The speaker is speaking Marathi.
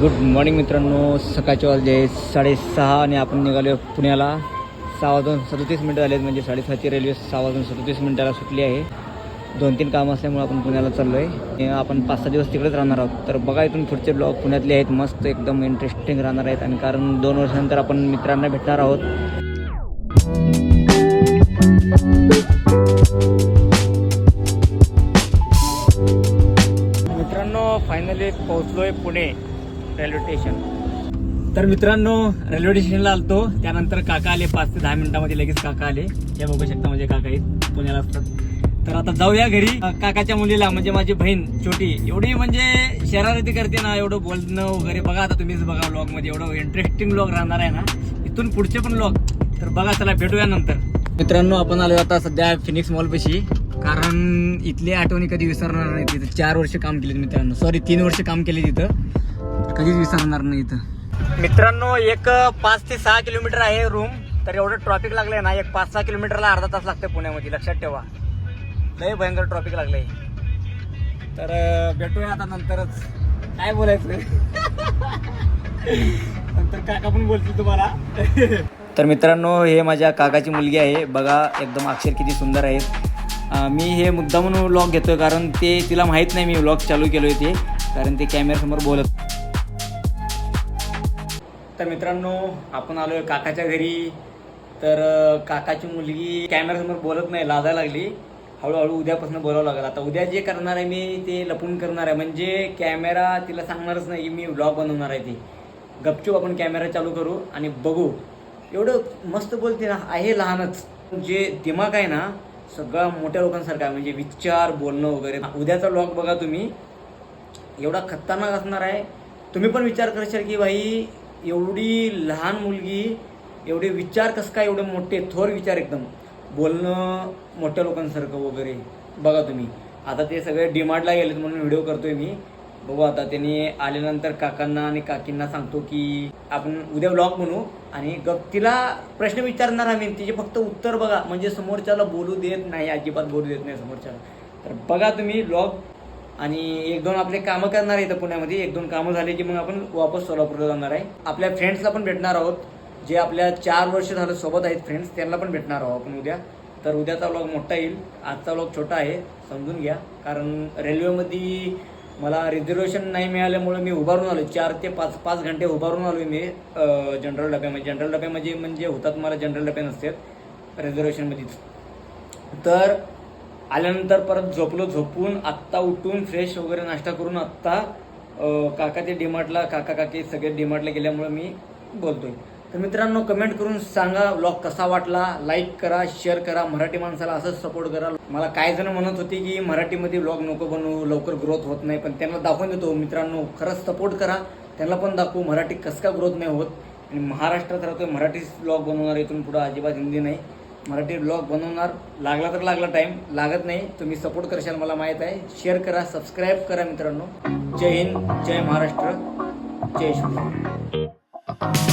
गुड मॉर्निंग मित्रांनो. सकाळचे वाजले साडेसहा आणि आपण निघालो पुण्याला. सहा वाजून सदतीस मिनटं झालेत म्हणजे साडेसहाची रेल्वे सहा वाजून सदतीस मिनटाला सुटली आहे. दोन तीन कामं असल्यामुळे आपण पुण्याला चाललो आहे आपण पाच सहा दिवस तिकडेच राहणार आहोत. तर बघा इथून पुढचे ब्लॉग पुण्यातले आहेत मस्त एकदम इंटरेस्टिंग राहणार आहेत. आणि कारण दोन वर्षानंतर आपण मित्रांना भेटणार आहोत. मित्रांनो फायनली पोहोचलोय पुणे. Railway station. तर मित्रांनो रेल्वे स्टेशनला आलतो. त्यानंतर काका आले पाच ते दहा मिनिटामध्ये लगेच काका आले. हे बघू शकता म्हणजे काका आहेत पुण्याला असतात. तर आता जाऊया घरी. काकाच्या मुलीला म्हणजे माझी बहीण छोटी एवढी म्हणजे शरारती करते ना एवढं बोलणं वगैरे. बघा आता तुम्हीच बघा व्लॉगमध्ये एवढं इंटरेस्टिंग ब्लॉग राहणार आहे ना. इथून पुढचे पण ब्लॉग तर बघा चला भेटूया नंतर. मित्रांनो आपण आलो आता सध्या फिनिक्स मॉलपाशी कारण इथली आठवणी कधी विसरणार नाही तिथं चार वर्ष काम केले मित्रांनो. सॉरी तीन वर्ष काम केले तिथं कधीच विसरणार नाही इथं. मित्रांनो एक पाच ते सहा किलोमीटर आहे रूम तर एवढं ट्रॉफिक लागलंय ना एक पाच सहा किलोमीटरला अर्धा तास लागतंय पुण्यामध्ये लक्षात ठेवा. लय भयंकर ट्रॉफिक लागलंय. तर भेटूया आता नंतरच. काय बोलायचं? नंतर काका पण बोलतील तुम्हाला. तर मित्रांनो हे माझ्या काकाची मुलगी आहे. बघा एकदम अक्षर किती सुंदर आहेत. मी हे मुद्दा म्हणून व्लॉग घेतोय कारण ते तिला माहीत नाही मी व्लॉग चालू केलो आहे ते. कारण ते कॅमेऱ्यासमोर बोलत तर मित्रांनो आपण आलो काकाच्या घरी. तर काकाची मुलगी कॅमेऱ्यासमोर बोलत नाही लाजायला लागली. हळूहळू उद्यापासून बोलावं लागेल. आता उद्या जे करणार आहे मी ते लपून करणार आहे. म्हणजे कॅमेरा तिला सांगणारच नाही की मी व्लॉग बनवणार आहे ती. गपचूप आपण कॅमेरा चालू करू आणि बघू. एवढं मस्त बोलते ना आहे लहानच. जे दिमाग आहे ना सगळा मोठ्या लोकांसारखा आहे. म्हणजे विचार बोलणं वगैरे. उद्याचा व्लॉग बघा तुम्ही. एवढा खतरनाक असणार आहे. तुम्ही पण विचार करशाल की भाई एवढी लहान मुलगी एवढे विचार कसं काय एवढे मोठे? थोर विचार एकदम. बोलणं मोठ्या लोकांसारखं वगैरे. बघा तुम्ही. आता ते सगळे डिमांडला गेलेत म्हणून व्हिडिओ करतोय मी. बघू आता त्यांनी आल्यानंतर काकांना आणि काकींना सांगतो की आपण उद्या ब्लॉग म्हणू आणि गप तिला प्रश्न विचारणार आम्ही. तिचे फक्त उत्तर बघा. म्हणजे समोरच्याला बोलू देत नाही अजिबात बोलू देत नाही समोरच्याला. तर बघा तुम्ही ब्लॉग आणि एक दोन आपले कामं करणार आहे इथं पुण्यामध्ये. एक दोन कामं झाली की मग आपण वापस सोलापूरला जाणार आहे. आपल्या फ्रेंड्सला पण भेटणार आहोत. जे आपल्या चार वर्ष झालं सोबत आहेत फ्रेंड्स त्यांना पण भेटणार आहोत आपण उद्या. तर उद्याचा व्लॉग मोठा येईल. आजचा व्लॉग छोटा आहे समजून घ्या. कारण रेल्वेमध्ये मला रिझर्वेशन नाही मिळाल्यामुळे मी उभारून आलो चार ते पाच पाच घंटे उभारून आलो मी जनरल डब्यामध्ये. जनरल डब्यामध्ये म्हणजे होतात मला जनरल डबे नसतात रिझर्वेशनमध्येच तर आल्यानंतर परत झोपलो झोपून आत्ता उठून फ्रेश वगैरे नाश्ता करून आत्ता काका ते डिमार्टला काका काकी सगळे डिमार्टला गेल्यामुळे मी बोलतोय. तर मित्रांनो कमेंट करून सांगा ब्लॉग कसा वाटला? लाईक करा शेअर करा मराठी माणसाला असंच सपोर्ट करा. मला काही जण म्हणत होते की मराठीमध्ये ब्लॉग नको बनवू लवकर ग्रोथ होत नाही पण त्यांना दाखवून देतो. मित्रांनो खरंच सपोर्ट करा. त्यांना पण दाखवू मराठी कसं का ग्रोथ नाही होत? आणि महाराष्ट्रात राहतोय मराठीच ब्लॉग बनवणार इथून पुढं अजिबात हिंदी नाही. मराठी ब्लॉग बनवणार. लागला तर लागला टाइम लागत नाही. तुम्ही सपोर्ट करशाल मला माहीत आहे. शेअर करा सबस्क्राईब करा मित्रांनो. जय हिंद जय महाराष्ट्र जय शिवराय.